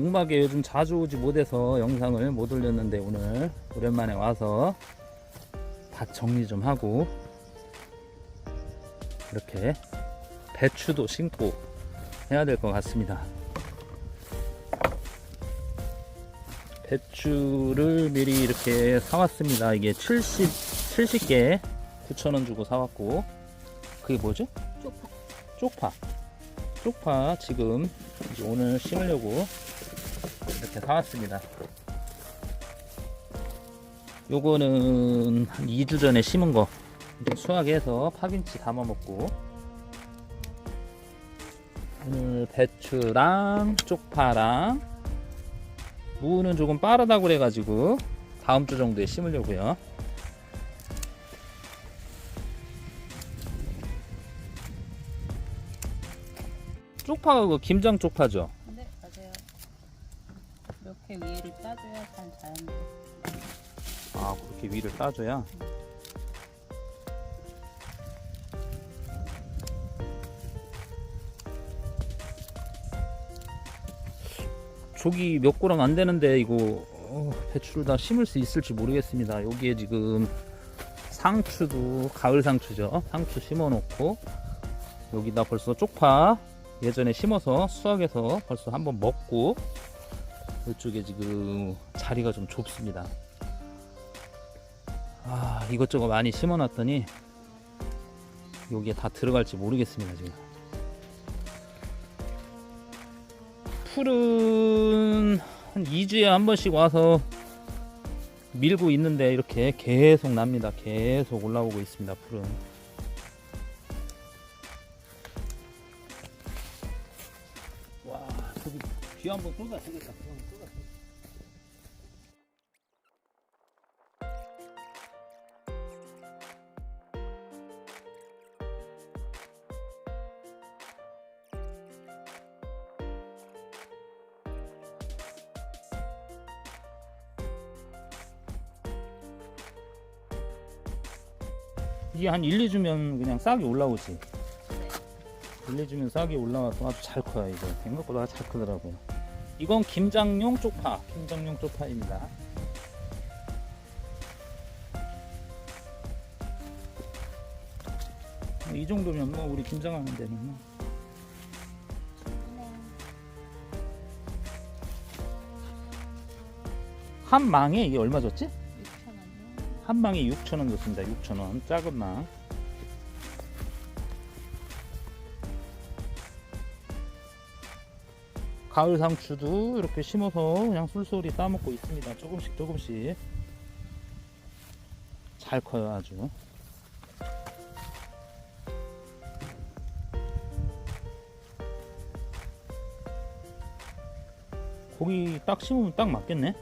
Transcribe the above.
농막에 요즘 자주 오지 못해서 영상을 못 올렸는데 오늘 오랜만에 와서 밭 정리 좀 하고 이렇게 배추도 심고 해야 될 것 같습니다. 배추를 미리 이렇게 사왔습니다. 이게 70, 70개 9,000원 주고 사왔고 그게 뭐죠? 쪽파. 쪽파. 쪽파 지금 이제 오늘 심으려고 이렇게 사왔습니다. 요거는 한 2주 전에 심은 거 수확해서 파김치 담아 먹고 오늘 배추랑 쪽파랑 무는 조금 빠르다고 그래가지고 다음 주 정도에 심으려고요. 쪽파가 그 김장 쪽파죠. 이렇게 위를 따줘야 잘 자연돼. 아 그렇게 위를 따줘야? 조기 몇 고랑 안 되는데 이거 어, 배추를 다 심을 수 있을지 모르겠습니다. 여기에 지금 상추도 가을 상추죠. 상추 심어 놓고 여기다 벌써 쪽파 예전에 심어서 수확해서 벌써 한번 먹고 이쪽에 지금 자리가 좀 좁습니다. 아 이것저것 많이 심어놨더니 여기에 다 들어갈지 모르겠습니다 지금. 풀은 한 2주에 한 번씩 와서 밀고 있는데 이렇게 계속 납니다. 계속 올라오고 있습니다 풀은 비 한번 쏟아 되겠다 비 한번 쏟아 이게 한 1, 2주면 그냥 싹이 올라오지. 1, 2주면 싹이 올라와서 아주 잘 커요, 이거. 생각보다 잘 크더라고요. 이건 김장용 쪽파, 김장용 쪽파입니다. 이 정도면 뭐 우리 김장하는 데는 뭐. 한 망에 이게 얼마 줬지? 6,000원이요. 한 망에 6,000원 줬습니다. 6,000원. 작은 망. 가을 상추도 이렇게 심어서 그냥 술술이 따먹고 있습니다. 조금씩 조금씩. 잘 커요, 아주. 고기 딱 심으면 딱 맞겠네.